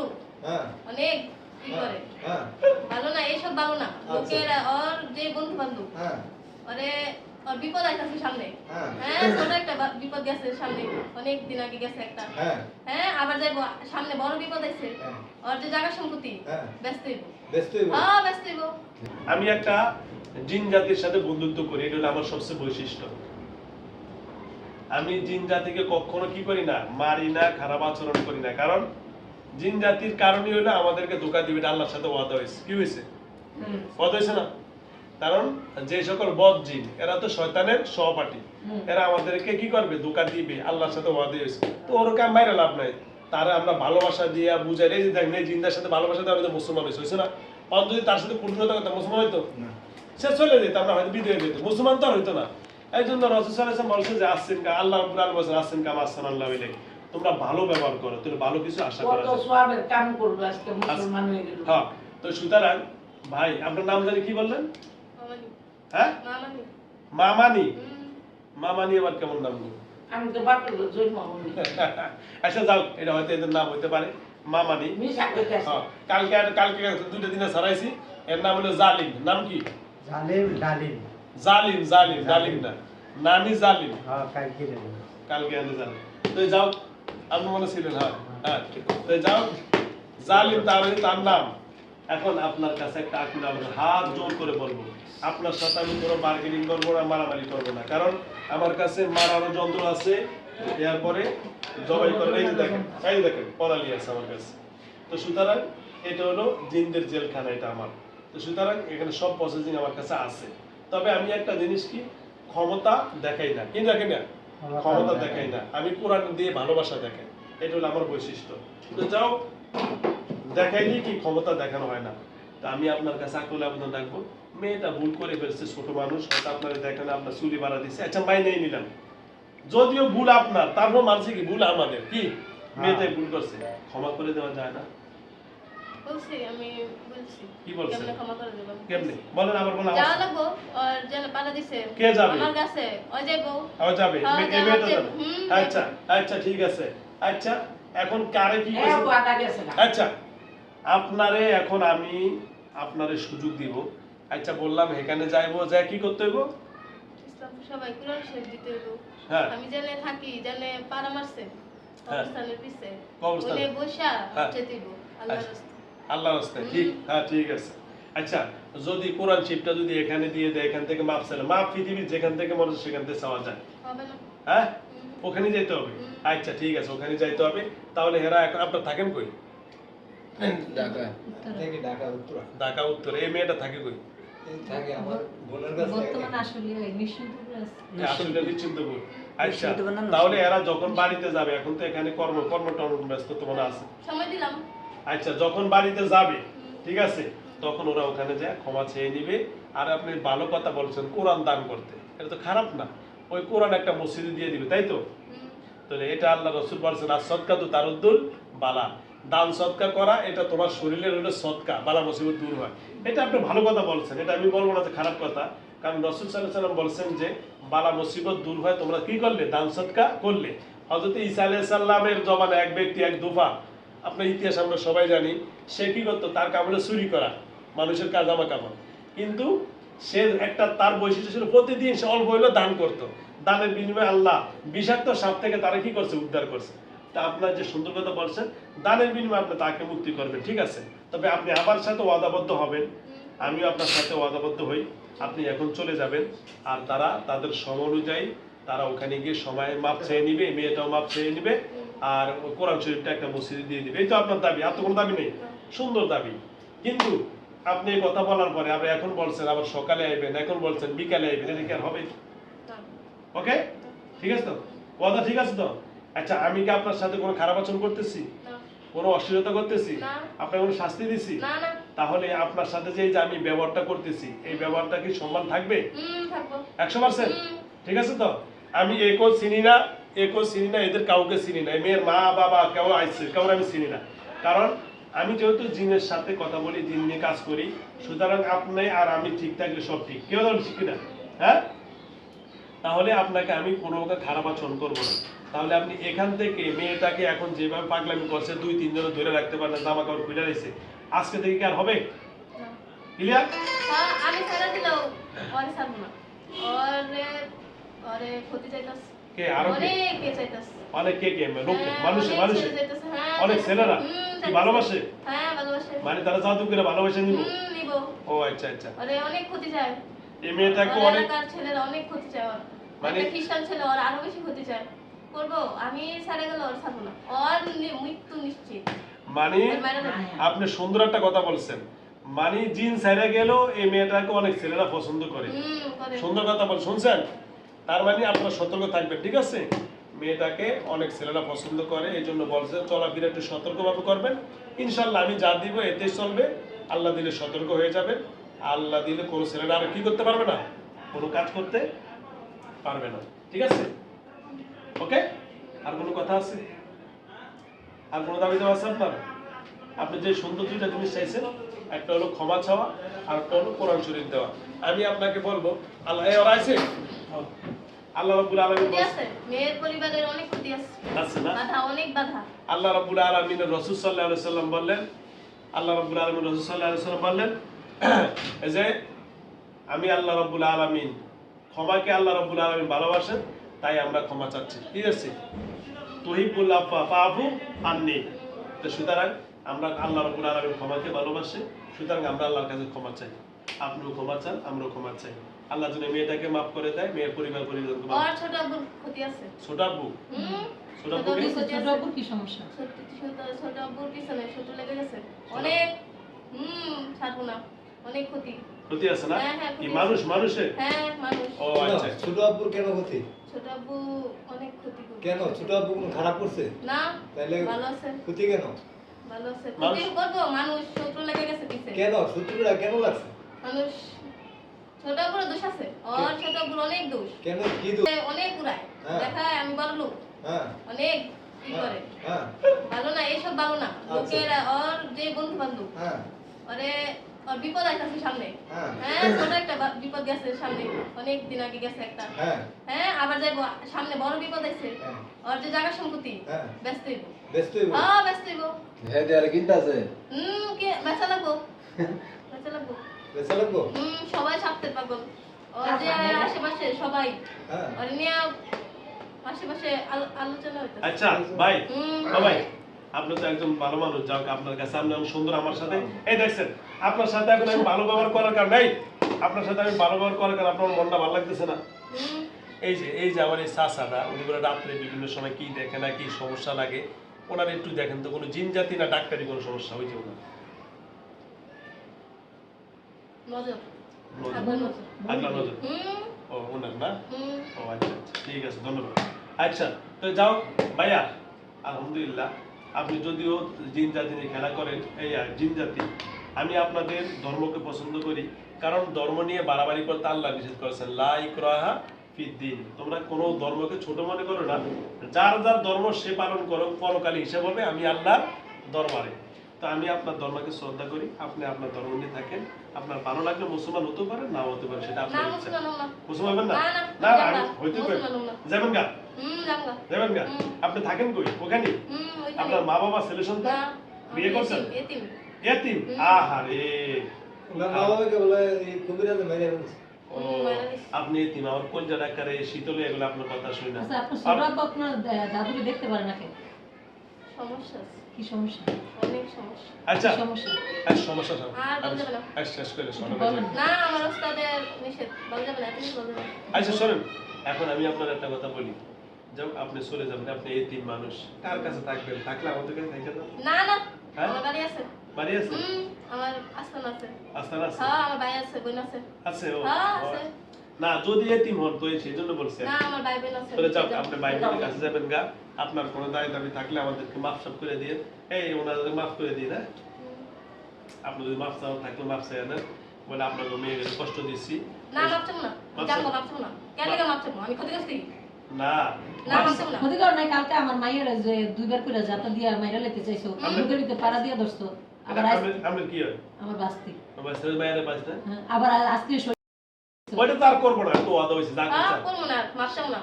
লোক হ্যাঁ। অনেক কি করে। হ্যাঁ। ভালো না এইসব ভালো না। আচ্ছা। লোকের ওর যে বন্ধু বান্ধব হ্যাঁ। ওরে ওর বিপদ আইতাছে সামনে। হ্যাঁ। হ্যাঁ ছোট একটা বিপদ গেছে সামনে। অনেক দিন আগে গেছে একটা। হ্যাঁ। হ্যাঁ আবার যাইবো সামনে বড় বিপদ আইছে। হ্যাঁ। ওর যে জায়গা সম্পত্তি হ্যাঁ। ব্যস্ত হইব। ব্যস্ত হইবো? হ্যাঁ ব্যস্ত হইব। আমি একটা জিন জাতির সাথে বন্ধুত্ব করি এটা হলো আমার সবচেয়ে বৈশিষ্ট্য। আমি জিন জাতিকে কখনো কি করি না মারি না খারাপ আচরণ করি না। কারণ জিন জাতির কারণই হলো আমাদেরকে ধোকা দিবে আল্লাহর সাথে ওয়াদা হয়েছে। কি হয়েছে? ওয়াদা হয়েছে না? কারণ যে সকল বদ জিন এরা তো শয়তানের সহপাঠী। এরা আমাদেরকে কি করবে? ধোকা দিবে আল্লাহর সাথে ওয়াদা হয়েছে। তো ওরকে মাইরা লাভ নাই। তারা আমরা ভালোবাসা দিয়া বুঝাই এই যে দেখেন এই জিন্দার সাথে ভালোবাসা দিয়ে আমি তো মুসলমান হয়েছে হয়েছে না? অন যদি তার সাথে পূর্ণতা করতাম মুসলমান হইতো সে চলে যেত আমরা হয়তো বিদায় যেত মুসলমান তো আর হইতো না। এই জন্য রসুসাল্লাম বলছে যে আসছেন কা আল্লাহ বলছেন আসছেন কাম আসসান আল্লাহ তোমরা ভালো ব্যবহার করো তুমি ভালো কিছু আশা করা যায়। কাম করবে আজকে মুসলমান হয়ে গেল। হ্যাঁ তো সুতরাং ভাই আপনার নাম জানি কি বললেন? হ্যাঁ? মামানি। মামানি? আবার কেমন নাম গো? আমি তো বাপের আচ্ছা যাও এটা হয়তো এদের নাম হইতে পারে। মামানি। হ্যাঁ, কালকে আর কালকে দুটো দিনে ছাড়াইছি। এর নাম হলো জালিম। নাম কি? জালিম ডালিম। জালিম জালিম জালিম না। নামই জালিম। হ্যাঁ কালকে কালকে আনে জালিম। তো যাও মনে ছিলেন হ্যাঁ হ্যাঁ। তার নাম। এখন আপনার কাছে হাত জোর করে বলব। আপনার করব মারামারি করব না। কারণ আমার কাছে মারারও যন্ত্র আছে, এরপরে জবাই করে এই দেখেন এই দেখেন পড়ালি আছে আমার কাছে। তো সুতরাং এটা হলো জিন্দের জেলখানা, এটা আমার। তো সুতরাং এখানে সব প্রসেসিং আমার কাছে আছে। তবে আমি একটা জিনিস কি, ক্ষমতা দেখাই না। কি দেখেন না? ক্ষমতা দেখাই না। আমি কোরআন দিয়ে ভালোবাসা দেখাই। এটা হলো আমার বৈশিষ্ট্য। তো যাও দেখাইলে কি ক্ষমতা দেখানো হয় না। তা আমি আপনার কাছে আকুল আবেদন রাখব। মেয়েটা ভুল করে ফেলছে ছোট মানুষ হয়তো আপনারা দেখেন আপনার চুরি বাড়া দিচ্ছে আচ্ছা মাইনেই নিলাম। যদিও ভুল আপনার তারপর মানছে কি ভুল আমাদের? কি? মেয়েটাই ভুল করছে। ক্ষমা করে দেওয়া যায় না। বলছি আমি বলছি। কি বলছেন? কেমনে ক্ষমা করে দেব? কেমনি? বলেন আবার বলেন যাওয়া লাগবো আর যেন পালা দিছে। কে যাবে? আমার কাছে ওই যাইবো আবার যাবে। হ্যাঁ, মে- এই যাওয়া মেয়েটা যাবে। যাবে আচ্ছা আচ্ছা ঠিক আছে। আচ্ছা এখন কারে কি হ্যাঁ কইছে? বাটা গেছে না। আচ্ছা আপনারে এখন আমি আপনারে সুযোগ দিব। আচ্ছা বললাম এখানে যাইবো যা কি করতে হইব? সবাই কোরআন শরীফ দিতে হইব। হ্যাঁ। আমি জানে থাকি জানে পাড়া মারছে। হ্যাঁ। কবরস্থানের পিছে। কবরস্থানে। বসা হ্যাঁ। যেতে আল্লাহর আচ্ছা। রাস্তায় আল্লাহ রাস্তায় ঠিক? হ্যাঁ ঠিক আছে। আচ্ছা যদি কোরআন শিবটা যদি এখানে দিয়ে দেয় এখান থেকে মাপ চাইলে মাপ পৃথিবীর যেখান থেকে মনে সেখান থেকে চাওয়া যায়। হ্যাঁ? ওখানে যাইতে হবে? আচ্ছা ঠিক আছে ওখানে যাইতে হবে। তাহলে হেরা এখন আপনার থাকেন কই? ঢাকা। থেকে ঢাকা উত্তরা। ঢাকা উত্তরে। এই মেয়েটা থাকে কই? এই থাকে আমার বোনের কাছে। বর্তমান আসলে নিশ্চিন্তপুর আছে। আসলে নিশ্চিন্তপুর। আচ্ছা তাহলে এরা যখন বাড়িতে যাবে এখন তো এখানে কর্ম কর্ম টর্ম ব্যস্ত তোমার আছে। সময় দিলাম। আচ্ছা যখন বাড়িতে যাবে, ঠিক আছে, তখন ওরা ওখানে যায়, ক্ষমা চেয়ে নিবে। আর আপনি ভালো কথা বলছেন, কোরআন দান করতে। এটা তো খারাপ না। ওই কোরআন একটা মসজিদে দিয়ে দিবে, তাই তো। তাহলে এটা আল্লাহ রসুল বলছেন, আর সৎকা তো তারুদ্দুল বালা। দান সৎকা করা, এটা তোমার শরীরের হলো সৎকা বালা মুসিবত দূর হয়। এটা আপনি ভালো কথা বলছেন, এটা আমি বলব না যে খারাপ কথা। কারণ রসুল সাল্লাহ সাল্লাম বলছেন যে, বালা মুসিবত দূর হয়, তোমরা কি করলে? দান সৎকা করলে? হজরত ঈসা আলাইহিস সাল্লামের জমানে এক ব্যক্তি, এক দুফা আপনার ইতিহাস আমরা সবাই জানি, সে কি করতো? তার কাপড়ে চুরি করা, মানুষের কাজ জামা কাপড়। কিন্তু সে একটা, তার বৈশিষ্ট্য ছিল প্রতিদিন সে অল্প হইলেও দান করত। দানের বিনিময়ে আল্লাহ বিষাক্ত সাপ থেকে তারা কি করছে? উদ্ধার করছে। তা আপনার যে সুন্দর কথা বলছেন, দানের বিনিময়ে আপনি তাকে মুক্তি করবেন, ঠিক আছে? তবে আপনি আমার সাথে ওয়াদাবদ্ধ হবেন। আমিও আপনার সাথে ওয়াদাবদ্ধ হই। আপনি এখন চলে যাবেন। আর তারা তাদের সম অনুযায়ী তারা ওখানে গিয়ে সময় মাপ চেয়ে নিবে মেয়েটাও মাপ চেয়ে নিবে। আর কোরআন শরীফটা একটা মসজিদে দিয়ে দিবে। এই তো আপনার দাবি আর তো কোনো দাবি নেই। সুন্দর দাবি। কিন্তু আপনি এই কথা বলার পরে আবার এখন বলছেন আবার সকালে আইবেন এখন বলছেন বিকালে আইবেন এটা কি আর হবে ওকে? ঠিক আছে তো? কথা ঠিক আছে তো? আচ্ছা আমি কি আপনার সাথে কোনো খারাপ আচরণ করতেছি? কোনো অশ্লীলতা করতেছি? না। আপনার কোনো শাস্তি দিছি? না না। তাহলে আপনার সাথে যে যে আমি ব্যবহারটা করতেছি এই ব্যবহারটা কি সম্মান থাকবে? একশো পার্সেন্ট ঠিক আছে তো? আমি একও চিনি না একও চিনি না এদের কাউকে চিনি না মেয়ের মা বাবা কেউ আইসে কেউ আমি চিনি না। কারণ আমি যেহেতু জিনের সাথে কথা বলি জিন নিয়ে কাজ করি সুতরাং আপনি আর আমি ঠিক থাকলে সব ঠিক। কেউ ধরুন ঠিক না হ্যাঁ? তাহলে আপনাকে আমি কোনো খারাপ আচরণ করব না। তাহলে আপনি এখান থেকে মেয়েটাকে এখন যেভাবে পাগলামি করছে দুই তিনজনে ধরে রাখতে পারেন জামা কাপড় খুলে রয়েছে আজকে থেকে কি আর হবে। ক্লিয়ার হ্যাঁ, আমি ছেড়ে দিলেও ওরে ছাড়বো না ওরে ক্ষতি চাইতাস কে আরও কে? অনেকে অনেক কে কে? লোক মানুষে অনেক মানুষে। ছেলেরা? কি ভালোবাসে? হ্যাঁ ভালোবাসে। মানে তারা জাদু করে ভালোবাসে নিব? ও আচ্ছা আচ্ছা। ওরে অনেক ক্ষতি চায়। এই মেয়েটাকে অনেক ছেলেরা অনেক ক্ষতি চায় মানে- খ্রিস্টান ছেলে ওর আরও বেশি ক্ষতি চায়। করব? আমি গেলে ওর না। ওর মৃত্যু নিশ্চিত। মানে। আপনি সুন্দর একটা কথা বলছেন। মানে জিন সাইডে গেল এই মেয়েটাকে অনেক ছেলেরা পছন্দ করে। সুন্দর কথা বল শুনছেন? তার মানে আপনারা সতর্ক থাকবেন ঠিক আছে? মেয়েটাকে অনেক ছেলেরা পছন্দ করে, এই জন্য বলছে চলাফেরা একটু সতর্কভাবে করবেন। ইনশাল্লাহ আমি যা দিব এতে চলবে। আল্লাহ দিলে সতর্ক হয়ে যাবে আল্লাহ দিলে কোনো ছেলেরা আর কি করতে পারবে না? কোনো কাজ করতে পারবে না, ঠিক আছে? ওকে? আর কোনো কথা আছে? আর কোনো দাবি দেওয়া আছে আপনার? আপনি যে সুন্দর দুইটা জিনিস চাইছেন, একটা হলো ক্ষমা চাওয়া, আর একটা হলো কোরআন শরীফ দেওয়া। আমি আপনাকে বলব, আল্লাহ, এ ওরা আছে? আল্লাহ রাব্বুল আলামিন মেয়ের পরিবারের অনেক ক্ষতি আছে। আছে না? বাধা অনেক বাধা। আল্লাহ রাব্বুল আলামিন রাসূল সাল্লাল্লাহু আলাইহি সাল্লাম বললেন আল্লাহ রাব্বুল আলামিন রাসূল সাল্লাল্লাহু আলাইহি সাল্লাম বললেন এই যে আমি আল্লাহ রাব্বুল আলামিন ক্ষমাকে আল্লাহ রাব্বুল আলামিন ভালোবাসেন তাই আমরা ক্ষমা চাচ্ছি। ঠিক আছে? তুহিবুল আফা ফাফু আননি। তো সুতরাং আমরা আল্লাহ রাব্বুল আলামিন ক্ষমাকে ভালোবাসি সুতরাং আমরা আল্লাহর কাছে ক্ষমা চাই। আপনিও ক্ষমা চান আমরাও ক্ষমা চাই। আল্লাহ যেন মেয়েটাকে মাফ করে দেয় মেয়ের পরিবার পরিজনকে মাফ ছোট আব্বুর ক্ষতি আছে। ছোট আব্বু? ছোট ছোট আব্বুর ছোট আছে। কি সমস্যা? ছোট ছোট- ছোট আব্বুর পিছনে ছোট লেগে গেছে। অনেক হুম ছাড়বো না। অনেক ক্ষতি। ক্ষতি আছে না? হ্যাঁ, হ্যাঁ, কি মানুষ আছে। হ্যাঁ মানুষ। ও আচ্ছা ছোট আব্বুর কেন ক্ষতি? ছোট আব্বু অনেক ক্ষতি। কেন? ছোট আব্বু কোনো খারাপ করছে? না তাইলে ভালো আছে। ক্ষতি কেন? ভালো আছে। মানুষ- ক্ষতি করব মানুষ শত্রু লেগে গেছে পিছে। কেন? শত্রুরা কেন লাগছে? মানুষ ছোট আব্বুর দোষ আছে। ওর ছোট আব্বুর অনেক দোষ। কেন? কি দোষ? অনেক উড়ায় হ্যাঁ। দেখায় আমি বড় লোক। হ্যাঁ। অনেক কি করে। হ্যাঁ। ভালো না এইসব ভালো না। আচ্ছা। লোকেরা ওর যে বন্ধু বান্ধব হ্যাঁ। ওরে ওর বিপদ আইতাছে সামনে। হ্যাঁ। ছোট একটা বিপদ গেছে সামনে। অনেক দিন আগে গেছে একটা। হ্যাঁ। হ্যাঁ আবার যাইবো সামনে বড় বিপদ আইছে। হ্যাঁ। ওর যে জায়গা সম্পত্তি হ্যাঁ। ব্যস্ত হইব। ব্যস্ত হইব? হ্যাঁ ব্যস্ত হইব। হ্যাঁ দেয়ালে কিনতে আছে? হুম কে? বেচা লাগবো। বেচা লাগবো। হুম সবাই পাগল ওর যে আশেপাশে সবাই। হ্যাঁ। ওর নিয়ে আশেপাশে আলোচনা আচ্ছা ভাই ও ভাই আপনি তো একজন ভালো মানুষ যাও আপনার কাছে আপনি সুন্দর আমার সাথে। এই দেখছেন আপনার সাথে এখন আমি ভালো ব্যবহার করার কারণ নাই আপনার সাথে আমি ভালো ব্যবহার করার কারণ আপনার মনটা ভালো লাগতেছে না। এই যে এই যে আমার এই চাচাটা উনি বলে রাত্রে বিভিন্ন সময় কি দেখে না কি সমস্যা লাগে ওনার একটু দেখেন তো কোনো জিন জাতি না ডাক্তারি কোনো সমস্যা হয়েছে ওনার। নজর নজর। নজর আপনার নজর হুম। ও ওনার না? ও আচ্ছা ঠিক আছে ধন্যবাদ। আচ্ছা তো যাও ভাইয়া। আলহামদুলিল্লাহ আপনি যদিও জিন জাতি নিয়ে খেলা করেন এই জিন জাতি আমি আপনাদের ধর্মকে পছন্দ করি কারণ ধর্ম নিয়ে বাড়াবাড়ি করতে আল্লাহ নিষেধ করেছেন লাইক রাহা ফিদ্দিন তোমরা কোনো ধর্মকে ছোট মনে করো না যার যার ধর্ম সে পালন করো পরকালে হিসাব হবে আমি আল্লাহর দরবারে। তো আমি আপনার ধর্মকে শ্রদ্ধা করি আপনি আপনার ধর্ম নিয়ে থাকেন। আপনার ভালো লাগলে মুসলমান হতেও পারে নাও হতে পারে সেটা আপনার ইচ্ছা। মুসলমান না। হবেন না? না, না, না আমি হইতে পারি। না। যাবেন গা? যাবেন গা? আপনি থাকেন কই? ওখানে? আপনার মা বাবা ছেলে সন্তান? বিয়ে করছেন? এতিম। আহারে। মা বাবাকে বলে মেরে। আপনি এতিম আমার কলজা ডাকারে শীতলে এগুলো আপনার কথা শুনি? না আচ্ছা আপনার দাদুকে দেখতে পারে না কেন সমস্যা কি সমস্যা? অনেক সমস্যা। আচ্ছা। সমস্যা? আর সমস্যা সব আর বলতে হবে না। আচ্ছা শেষ করে শোনো না আমার ওস্তাদের নিষেধ। বলা যাবে না বলতে আচ্ছা শোনেন এখন আমি আপনার একটা কথা বলি। যাও আপনি চলে যাবেন আপনি এতিম মানুষ। কার কাছে থাকবেন? থাকলে আমাদের কাছে থাকেন না? না না। হ্যাঁ? আমার বাড়ি আছে। বাড়ি আছে? আমার আস্তান আছে। আস্থান আছে? হ্যাঁ আমার ভাই আছে বোন আছে। আছে ও হ্যাঁ ও। আছে। না যদি এতিম হন তো সেই জন্য বলছি চলে যাও আপনি বাইবেলের কাছে যাবেন গা আপনার কোনো দায় দাবি থাকলে আমাদেরকে মাফ সাফ করে দিয়ে। এই ওনাদের মাফ করে দিন হ্যাঁ? আপনি যদি মাফ চাও থাকলে মাফ চাই না বলে আপনাকে মেয়েকে কষ্ট দিচ্ছি না না। না। কেন লেগে আমি না। না নাই কালকে আমার যে দুইবার করে যাতা দিয়া মাইরা লেতে চাইছো দিয়া আবার আপনার- আপনার কি হয়? আমার বাস্তি। আমার বাইরে পাস হ্যাঁ, আবার আজকে ওইটা করব না তো যা করছে করব না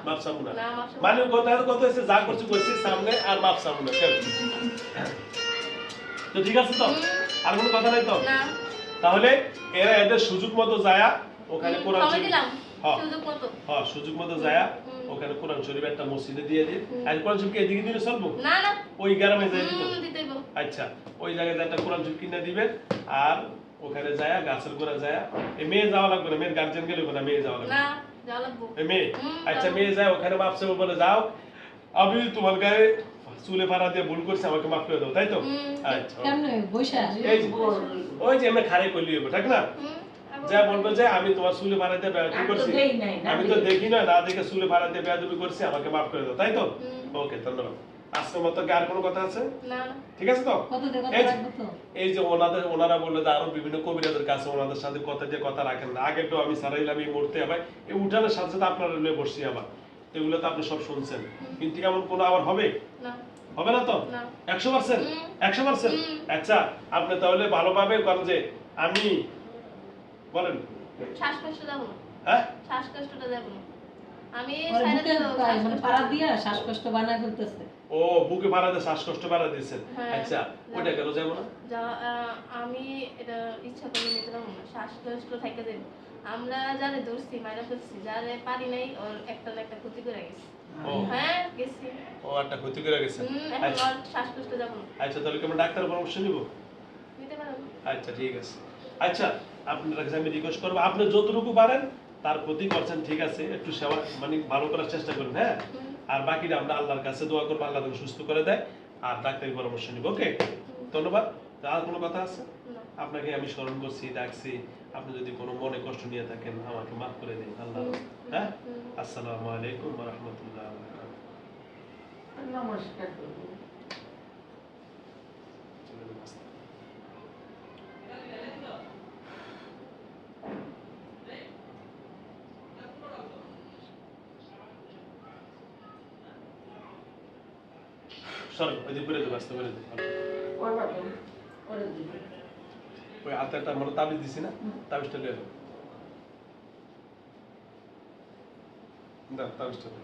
না না মানে কথা কত যা করছি সামনে আর না তো ঠিক আছে তো? আর কোনো কথা নাই তো? না তাহলে এরা এদের সুযোগ মতো যায়া ওখানে কোরআন শরীফ। সুযোগ মতো। হ্যাঁ সুযোগ মতো যায়া ওখানে কোরআন শরীফ একটা মসজিদে দিয়ে দিন। আর কোরআন শরীফ কি এদিকে দিলে চলবো? না না। ওই গ্রামে যাই। আচ্ছা ওই জায়গায় একটা কোরআন শরীফ কিনে দিবেন আর ওখানে যায় গাছের গোড়া যায়া। এই মেয়ে যাওয়া লাগবে না মেয়ের গার্জেন গেলে না মেয়ে যাওয়া লাগবে। মেয়ে? আচ্ছা মেয়ে যায় ওখানে চাবো বলে যাও আমি তোমার গায়ে চুলে ফাড়া দিয়ে ভুল করছি আমাকে মাফ করে দাও তাই তো? আচ্ছা ওই যে আমরা খারে করলি হইবো ঠিক না? যা বলব যে আমি তোমার চুলে ফাড়া দিয়ে বেয়াদবি করছি। আমি তো। দেখি না না দেখে চুলে ফাড়া দিয়ে বেয়াদবি করছি আমাকে মাফ করে দাও তাই তো? ওকে ধন্যবাদ। আজকের মতো কি আর কোনো কথা আছে? ঠিক আছে তো? এই যে- ওনাদের ওনারা বলল যে আরও বিভিন্ন কাছে ওনাদের সাথে কথা দিয়ে কথা রাখেন না। আগে তো আমি সারাইলাম এই আবার এই উঠানের সাথে সাথে আপনারা নিয়ে বসছি আবার। এগুলো তো আপনি সব শুনছেন। কিন্তু এমন কোনো আবার হবে? হবে না তো? একশো পার্সেন্ট একশো পার্সেন্ট আচ্ছা আপনি তাহলে ভালোভাবে কারণ যে আমি বলেন। শ্বাসকষ্ট হ্যাঁ? শ্বাসকষ্টটা আমি মানে শ্বাসকষ্ট। পাড়া দিয়া শ্বাসকষ্ট বানায় ফেলতেছে। ও বুকে বাড়াতে শ্বাসকষ্ট বাড়া দিয়েছেন। হ্যাঁ। আচ্ছা ওইটা কেন যাব না? আমি এটা ইচ্ছা করে নিতে শ্বাসকষ্ট থেকে দেবো আমরা যারে ধরছি মাইরা ফেলছি যারে পারি নাই ওর একটা না একটা ক্ষতি করে গেছি। হ্যাঁ গেছি। ও একটা ক্ষতি করে আচ্ছা। শ্বাসকষ্ট যাব আচ্ছা তাহলে কি আমরা ডাক্তার পরামর্শ নিব? নিতে পারব। আচ্ছা ঠিক আছে। আচ্ছা আপনার কাছে আমি রিকোয়েস্ট করব আপনি যতটুকু পারেন তার প্রতি করছেন, ঠিক আছে, একটু সেবা মানে ভালো করার চেষ্টা করুন হ্যাঁ? আর বাকিটা আমরা আল্লাহর কাছে দোয়া করব, আল্লাহ তাকে সুস্থ করে দেয়, আর ডাক্তারি পরামর্শ নিব, ওকে? ধন্যবাদ। আর কোনো কথা আছে? আপনাকে আমি স্মরণ করছি, ডাকছি, আপনি যদি কোনো মনে কষ্ট নিয়ে থাকেন, আমাকে মাফ করে দিন, আল্লাহ হ্যাঁ। আসসালামু আলাইকুম রাহমাতুল্লাহি নমস্কার করব সরি ওই যে করে দেবো আসতে করে দেবো। ওই হাতে একটা মানে তাবিজ দিছি না। তাবিজটা লিয়ে দেবো তাবিজটা দাও।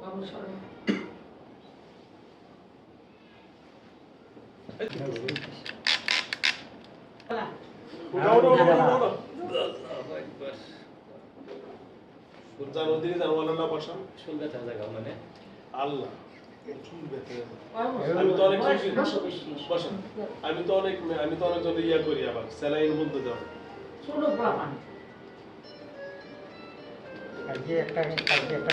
বাবু সরো উঠাও, উঠাও, উঠাও, উঠাও, উঠাও। যান ওদিকে যান, ওয়ালাল্লাহ বসান। আল্লাহ আমি তো অনেক। আমি তো অনেক ইয়া করি আবার স্যালাইন বলতে দাও ছোট কালকে একটা কালকে একটা